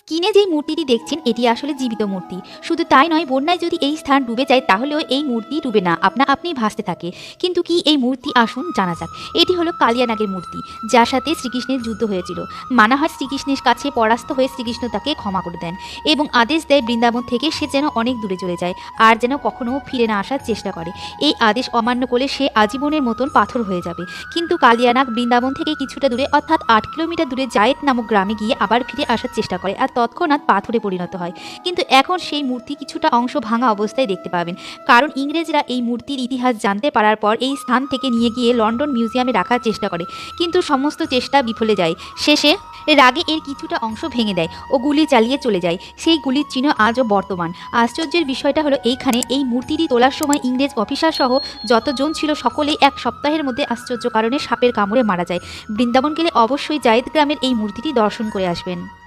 স্ক্রিনে যেই মূর্তিটি দেখছেন, এটি আসলে জীবিত মূর্তি। শুধু তাই নয়, বন্যায় যদি এই স্থান ডুবে যায়, তাহলেও এই মূর্তি ডুবে না। আপনা আপনি ভাসতে থাকে। কিন্তু কি এই মূর্তি আসুন, জানা যাক। এটি হলো কালিয়ানাগের মূর্তি, যার সাথে শ্রীকৃষ্ণের যুদ্ধ হয়েছিল। মানা হয় শ্রীকৃষ্ণের কাছে পরাস্ত হয়ে শ্রীকৃষ্ণ তাকে ক্ষমা করে দেন এবং আদেশ দেয় বৃন্দাবন থেকে সে যেন অনেক দূরে চলে যায়, আর যেন কখনো ফিরে না আসার চেষ্টা করে। এই আদেশ অমান্য করলে সে আজীবনের মতন পাথর হয়ে যাবে। কিন্তু কালিয়ানাগ বৃন্দাবন থেকে কিছুটা দূরে, অর্থাৎ আট কিলোমিটার দূরে জায়েদ নামক গ্রামে গিয়ে আবার ফিরে আসার চেষ্টা করে। তৎক্ষণাৎ পাথরে পরিণত হয়। কিন্তু এখন সেই মূর্তি কিছুটা অংশ ভাঙা অবস্থায় দেখতে পাবেন। কারণ ইংরেজরা এই মূর্তির ইতিহাস জানতে পারার পর এই স্থান থেকে নিয়ে গিয়ে লন্ডন মিউজিয়ামে রাখার চেষ্টা করে। কিন্তু সমস্ত চেষ্টা বিফলে যায়। শেষে রাগে এর কিছুটা অংশ ভেঙে দেয় ও গুলি চালিয়ে চলে যায়। সেই গুলির চিহ্ন আজও বর্তমান। আশ্চর্যের বিষয়টা হলো এইখানে এই মূর্তিটি তোলার সময় ইংরেজ অফিসার সহ যতজন ছিল সকলেই এক সপ্তাহের মধ্যে আশ্চর্য কারণে সাপের কামড়ে মারা যায়। বৃন্দাবন গেলে অবশ্যই জায়েদ গ্রামের এই মূর্তিটি দর্শন করে আসবেন।